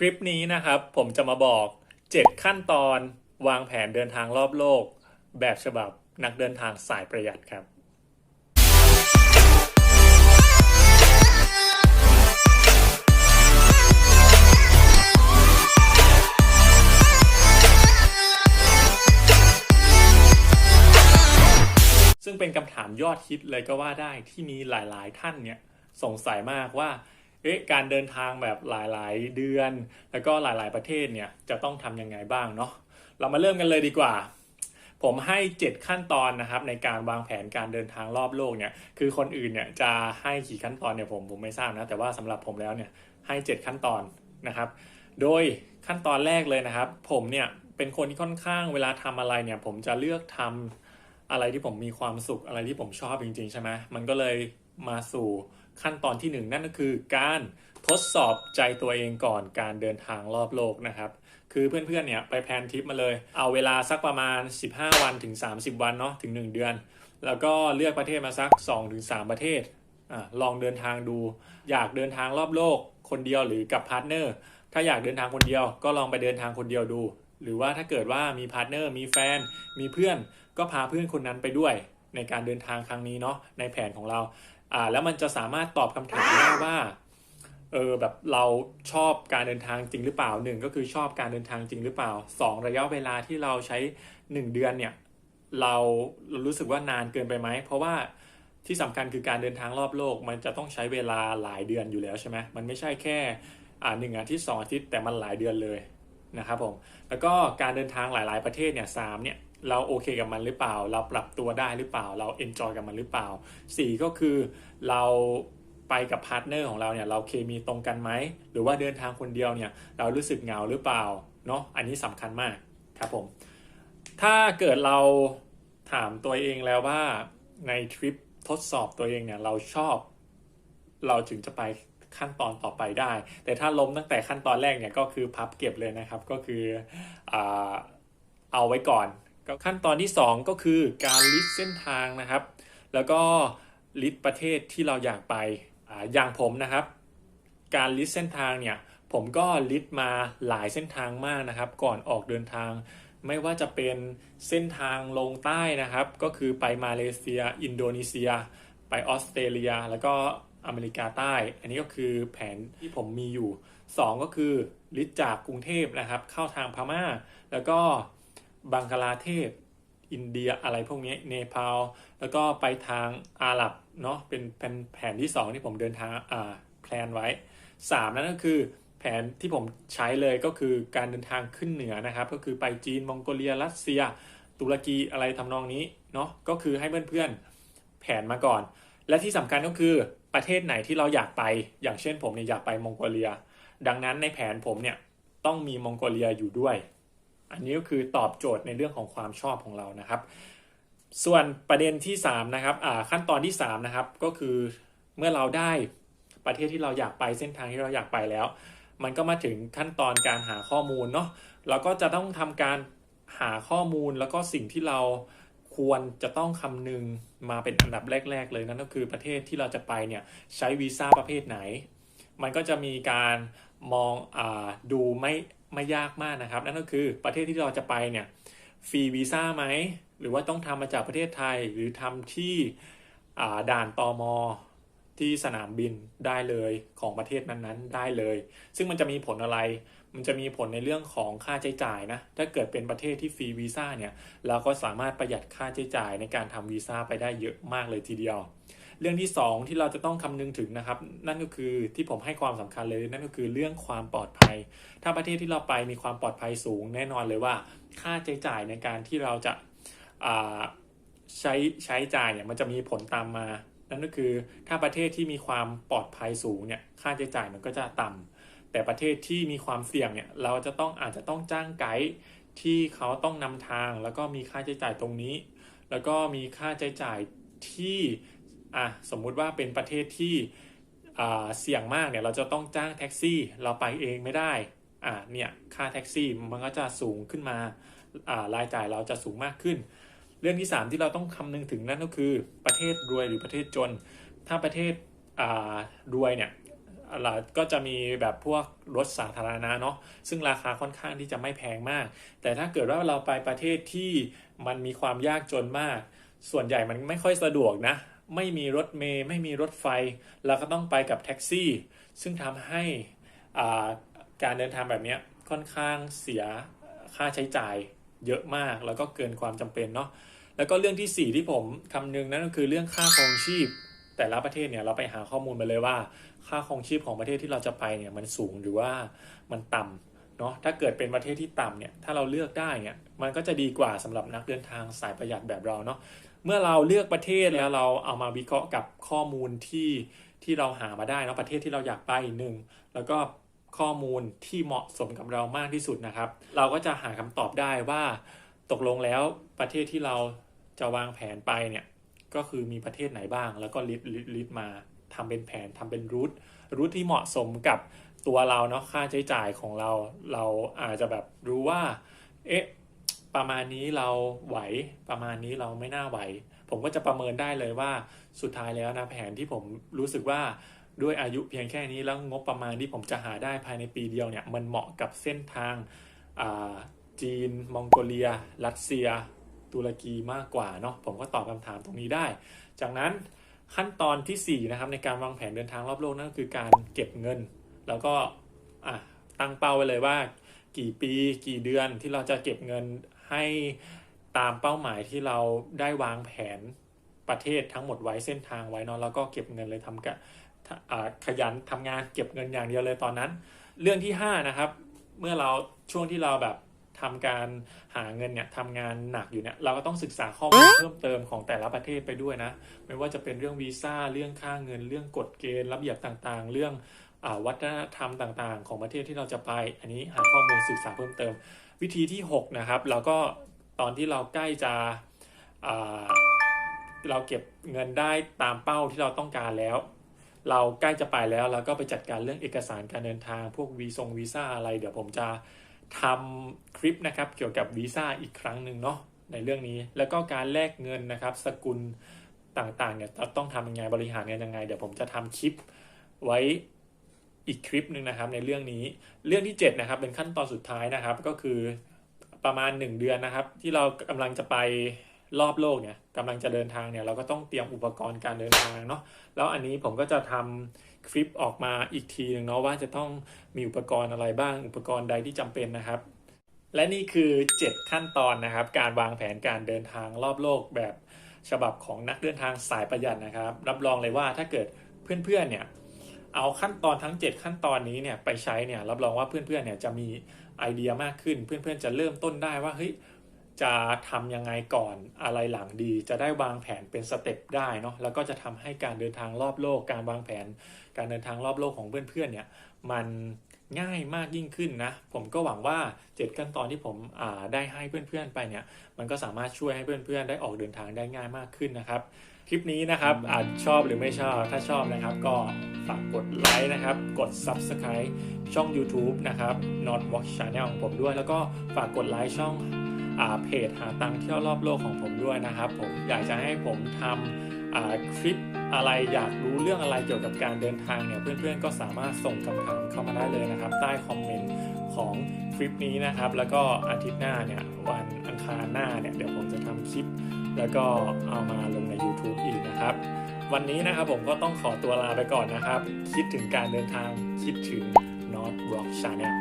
คลิปนี้นะครับ ผมจะมาบอก 7 ขั้นตอนวางแผนเดินทางรอบโลก แบบฉบับนักเดินทางสายประหยัดครับ ซึ่งเป็นคำถามยอดฮิตเลยก็ว่าได้ที่มีหลายๆ ท่านเนี่ยสงสัยมากว่า เอ๊ะการเดินทางแบบหลายๆ เดือน แล้วก็หลายๆประเทศเนี่ยจะต้องทำยังไงบ้างเนาะเรามาเริ่มกันเลยดีกว่า ผมให้ 7 ขั้นตอนนะครับ ในการวางแผนการเดินทางรอบโลกเนี่ยคือคนอื่นเนี่ยจะให้กี่ขั้นตอนเนี่ยผมผมไม่ทราบนะแต่ว่าสำหรับผมแล้วเนี่ยให้ 7 ขั้นตอนนะครับ โดยขั้นตอนแรกเลยนะครับ ผมเนี่ยเป็นคนที่ค่อนข้างเวลาทำอะไรเนี่ยผมจะเลือกทำอะไรที่ผมมีความสุขอะไรที่ผมชอบจริง ๆ ใช่ไหมมันก็เลยมาสู่ ขั้นตอนที่หนึ่งนั่นก็คือการทดสอบใจตัวเองก่อนการเดินทางรอบโลกนะครับ คือเพื่อนๆเนี่ยไปแพลนทริปมาเลย เอาเวลาสักประมาณ 15 วันถึง 30 วันเนาะถึง 1 เดือน แล้วก็เลือกประเทศมาสัก 2-3 ประเทศอะลองเดินทางดู อยากเดินทางรอบโลกคนเดียวหรือกับพาร์ทเนอร์ถ้าอยากเดินทางคนเดียวก็ลองไปเดินทางคนเดียวดู หรือว่าถ้าเกิดว่ามีพาร์ทเนอร์มีแฟน มีเพื่อนก็พาเพื่อนคนนั้นไปด้วยในการเดินทางครั้งนี้เนาะในแผนของเรา อ่า แล้วมันจะสามารถตอบคำถามได้ว่า เออแบบเราชอบการเดินทางจริงหรือเปล่าหนึ่งก็คือชอบการเดินทางจริงหรือเปล่าสองระยะเวลาที่เราใช้หนึ่งเดือนเนี่ย เราเรารู้สึกว่านานเกินไปไหมเพราะว่าที่สำคัญคือการเดินทางรอบโลก มันจะต้องใช้เวลาหลายเดือนอยู่แล้วใช่ไหมมันไม่ใช่แค่อ่าหนึ่งอาทิตย์สองอาทิตย์แต่มันหลายเดือนเลยนะครับผมแล้วก็การเดินทางหลาย ๆประเทศเนี่ยสามเนี่ย เราโอเคกับมันหรือเปล่า เราปรับตัวได้หรือเปล่า เราเอนจอยกับมันหรือเปล่าสี่ก็คือเราไปกับพาร์ทเนอร์ของเราเนี่ยเราเคมีตรงกันไหม หรือว่าเดินทางคนเดียวเนี่ยเรารู้สึกเหงาหรือเปล่าเนาะอันนี้สำคัญมากครับผมถ้าเกิดเราถามตัวเองแล้วว่าในทริปทดสอบตัวเองเนี่ยเราชอบ เราถึงจะไปขั้นตอนต่อไปได้ แต่ถ้าล้มตั้งแต่ขั้นตอนแรกเนี่ยก็คือพับเก็บเลยนะครับก็คือเอาไว้ก่อน ก็ขั้นตอนที่ 2 ก็คือการลิสต์เส้นทางนะครับ แล้วก็ลิสต์ประเทศที่เราอยากไปออย่างผมนะครับ การลิสต์เส้นทางเนี่ยผมก็ลิสต์มาหลายเส้นทางมากนะครับ ก่อนออกเดินทาง ไม่ว่าจะเป็นเส้นทางลงใต้นะครับ ก็คือไปมาเลเซีย อินโดนีเซีย ไปออสเตรเลีย แล้วก็อเมริกาใต้ อันนี้ก็คือแผนที่ผมมีอยู่ 2 ก็คือลิสต์จากกรุงเทพนะครับ เข้าทางพม่า แล้วก็ บังกลาเทศ อินเดียอะไรพวกนี้เนปาลแล้วก็ไปทางอาหรับเนาะเป็นแผนที่ 2 ที่ผมเดินทางอ่าแพลนไว้ 3 นั่นก็คือแผนที่ผมใช้เลยก็คือการเดินทางขึ้นเหนือนะครับ ก็คือไปจีนมองโกเลียรัสเซีย ตุรกีอะไรทำนองนี้เนาะก็คือให้เพื่อนๆแผนมาก่อน และที่สำคัญก็คือประเทศไหนที่เราอยากไป อย่างเช่นผมเนี่ยอยากไปมองโกเลีย ดังนั้นในแผนผมเนี่ยต้องมีมองโกเลียอยู่ด้วย อันนี้ก็คือตอบโจทย์ในเรื่องของความชอบของเรานะครับ ส่วนประเด็นที่3นะครับขั้นตอนที่3นะครับก็คือเมื่อเราได้ประเทศที่เราอยากไปเส้นทางที่เราอยากไปแล้ว มันก็มาถึงขั้นตอนการหาข้อมูลเนาะเราก็จะต้องทำการหาข้อมูลแล้วก็สิ่งที่เราควรจะต้องคำนึงมาเป็นอันดับแรก ๆ เลยนั่นก็คือประเทศที่เราจะไปเนี่ยใช้วีซ่าประเภทไหน มันก็จะมีการมองอาดูไม่ ไม่ยากมากนะครับ นั่นก็คือประเทศที่เราจะไปเนี่ยฟรีวีซ่าไหม หรือว่าต้องทำมาจากประเทศไทยหรือทำที่ด่านตอมอที่สนามบินได้เลยของประเทศนั้นๆ ได้เลย ซึ่งมันจะมีผลอะไร มันจะมีผลในเรื่องของค่าใช้จ่ายนะ ถ้าเกิดเป็นประเทศที่ฟรีวีซ่าเนี่ย เราก็สามารถประหยัดค่าใช้จ่ายในการทำวีซ่าไปได้เยอะมากเลยทีเดียว เรื่องที่ 2 ที่เราจะต้องคำนึงถึงนะครับ นั่นก็คือที่ผมให้ความสำคัญเลยนั่นก็คือเรื่องความปลอดภัย ถ้าประเทศที่เราไปมีความปลอดภัยสูง แน่นอนเลยว่า ค่าใช้จ่ายในการที่เราจะใช้ใช้จ่ายเนี่ยมันจะมีผลตามมา นั่นก็คือถ้าประเทศที่มีความปลอดภัยสูงเนี่ยค่าใช้จ่ายมันก็จะต่ำแต่ประเทศที่มีความเสี่ยงเนี่ยเราจะต้องอาจจะต้องจ้างไกด์ที่เขาต้องนำทางแล้วก็มีค่าใช้จ่ายตรงนี้ แล้วก็มีค่าใช้จ่ายที่ อะสมมุติว่าเป็นประเทศที่เสี่ยงมากเนี่ยเราจะต้องจ้างแท็กซี่เราไปเองไม่ได้อ่าเนี่ยค่าแท็กซี่มันก็จะสูงขึ้นมาอ่ารายจ่ายเราจะสูงมากขึ้น เรื่องที่ 3 ที่เราต้องคำนึงถึงนั่นก็คือประเทศรวยหรือประเทศจน ถ้าประเทศรวยเนี่ยเราก็จะมีแบบพวกรถสาธารณะเนาะซึ่งราคาค่อนข้างที่จะไม่แพงมาก แต่ถ้าเกิดว่าเราไปประเทศที่มันมีความยากจนมาก ส่วนใหญ่มันไม่ค่อยสะดวกนะ ไม่มีรถเมย์ไม่มีรถไฟ เราก็ต้องไปกับแท็กซี่ ซึ่งทำให้การเดินทางแบบนี้ค่อนข้างเสียค่าใช้จ่ายเยอะมาก แล้วก็เกินความจำเป็นเนาะแล้วก็เรื่องที่ 4 ที่ผมคำนึงนั่นก็คือเรื่องค่าครองชีพ แต่ละประเทศเนี่ยเราไปหาข้อมูลมาเลยว่า ค่าครองชีพของประเทศที่เราจะไปเนี่ยมันสูงหรือว่ามันต่ำเนาะถ้าเกิดเป็นประเทศที่ต่ำเนี่ยถ้าเราเลือกได้เนี่ยมันก็จะดีกว่าสำหรับนักเดินทางสายประหยัดแบบเราเนาะ เมื่อเราเลือกประเทศแล้วเราเอามาวิเคราะห์กับข้อมูลที่ที่เราหามาได้นะประเทศที่เราอยากไปหนึ่งแล้วก็ข้อมูลที่เหมาะสมกับเรามากที่สุดนะครับ เราก็จะหาคำตอบได้ว่าตกลงแล้วประเทศที่เราจะวางแผนไปเนี่ยก็คือมีประเทศไหนบ้าง แล้วก็ลิสต์ลิสต์มาทำเป็นแผนทำเป็นรูทรูทที่เหมาะสมกับตัวเราเนาะค่าใช้จ่ายของเรา เราอาจจะแบบรู้ว่า เอ๊ะ ประมาณนี้เราไหวประมาณนี้เราไม่น่าไหว ผมก็จะประเมินได้เลยว่าสุดท้ายแล้วนะแผนที่ผมรู้สึกว่าด้วยอายุเพียงแค่นี้แล้วงบประมาณที่ผมจะหาได้ภายในปีเดียวเนี่ยมันเหมาะกับเส้นทางาจีน มองโกเลีย รัสเซีย ตุรกีมากกว่าเนาะผมก็ตอบคำถามตรงนี้ได้ จากนั้นขั้นตอนที่ 4 นะครับในการวางแผนเดินทางรอบโลกนั่นก็คือการเก็บเงิน แล้วก็ตั้งเป้าไว้เลยว่า กี่ปีกี่เดือนที่เราจะเก็บเงิน ให้ตามเป้าหมายที่เราได้วางแผนประเทศทั้งหมดไว้เส้นทางไว้เนาะแล้วก็เก็บเงินเลยทำกะขยันทำงานเก็บเงินอย่างเดียวเลยตอนนั้น เรื่องที่ 5 นะครับ เมื่อเราช่วงที่เราแบบทำการหาเงินเนี่ยทำงานหนักอยู่เนี่ยเราก็ต้องศึกษาข้อมูลเพิ่มเติมของแต่ละประเทศไปด้วยนะ ไม่ว่าจะเป็นเรื่องวีซ่าเรื่องค่าเงิน เรื่องกฎเกณฑ์ระเบียบต่างๆ เรื่องอวัฒนธรรมต่างๆ ของประเทศที่เราจะไป อันนี้หาข้อมูลศึกษาเพิ่มเติม วิธีที่ 6 นะครับ เราก็ตอนที่เราใกล้จะเราเก็บเงินได้ตามเป้าที่เราต้องการแล้ว เราใกล้จะไปแล้วเราก็ไปจัดการเรื่องเอกสารการเดินทาง พวกวีซงวีซ่าอะไรเดี๋ยวผมจะทำคลิปนะครับเกี่ยวกับวีซ่าอีกครั้งหนึ่งเนาะในเรื่องนี้แล้วก็การแลกเงินนะครับ สกุลต่างๆเนี่ยเราต้องทำยังไงบริหารเงินยังไง เดี๋ยวผมจะทำคลิปไว้ อีกคลิปหนึ่งนะครับในเรื่องนี้เรื่องที่7นะครับเป็นขั้นตอนสุดท้ายนะครับ ก็คือประมาณ 1 เดือนนะครับ ที่เรากำลังจะไปรอบโลกเนี่ยกำลังจะเดินทางเนี่ยเราก็ต้องเตรียมอุปกรณ์การเดินทางเนาะแล้วอันนี้ผมก็จะทำคลิปออกมาอีกทีหนึ่งเนาะว่าจะต้องมีอุปกรณ์อะไรบ้างอุปกรณ์ใดที่จำเป็นนะครับ และนี่คือ 7 ขั้นตอนนะครับ การวางแผนการเดินทางรอบโลกแบบฉบับของนักเดินทางสายประหยัดนะครับ รับรองเลยว่าถ้าเกิดเพื่อนๆเนี่ย เอาขั้นตอนทั้ง 7 ขั้นตอนนี้เนี่ยไปใช้เนี่ยรับรองว่าเพื่อนๆเนี่ยจะมีไอเดียมากขึ้น เพื่อนๆจะเริ่มต้นได้ว่าเฮ้ยจะทำยังไงก่อนอะไรหลังดี จะได้วางแผนเป็นสเต็ปได้เนาะแล้วก็จะทำให้การเดินทางรอบโลก การวางแผน การเดินทางรอบโลกของเพื่อนๆเนี่ยมันง่ายมากยิ่งขึ้นนะ ผมก็หวังว่า 7 ขั้นตอนที่ผมอ่าได้ให้เพื่อนๆไปเนี่ยมันก็สามารถช่วยให้เพื่อนๆ ได้ออกเดินทางได้ง่ายมากขึ้นนะครับ คลิปนี้นะครับอาจชอบหรือไม่ชอบ ถ้าชอบนะครับ ก็ฝากกดไลค์นะครับ กด Subscribe ช่อง YouTube นะครับ Not Watch Channel ของผมด้วย แล้วก็ฝากกดไลค์ช่องอาเพจหาตังค์เที่ยวรอบโลกของผมด้วยนะครับ ผมอยากจะให้ผมทำอ่าคลิปอะไรอยากรู้เรื่องอะไรเกี่ยวกับการเดินทางเนี่ย เพื่อนๆก็สามารถส่งคำถามเข้ามาได้เลยนะครับ ใต้คอมเมนต์ของคลิปนี้นะครับ แล้วก็อาทิตย์หน้าเนี่ยวันอังคาหน้าเนี่ยเดี๋ยวผมจะทำคลิป แล้วก็เอามาลงใน YouTube อีกนะครับ วันนี้นะครับผมก็ต้องขอตัวลาไปก่อนนะครับ คิดถึงการเดินทางคิดถึง North Rock Channel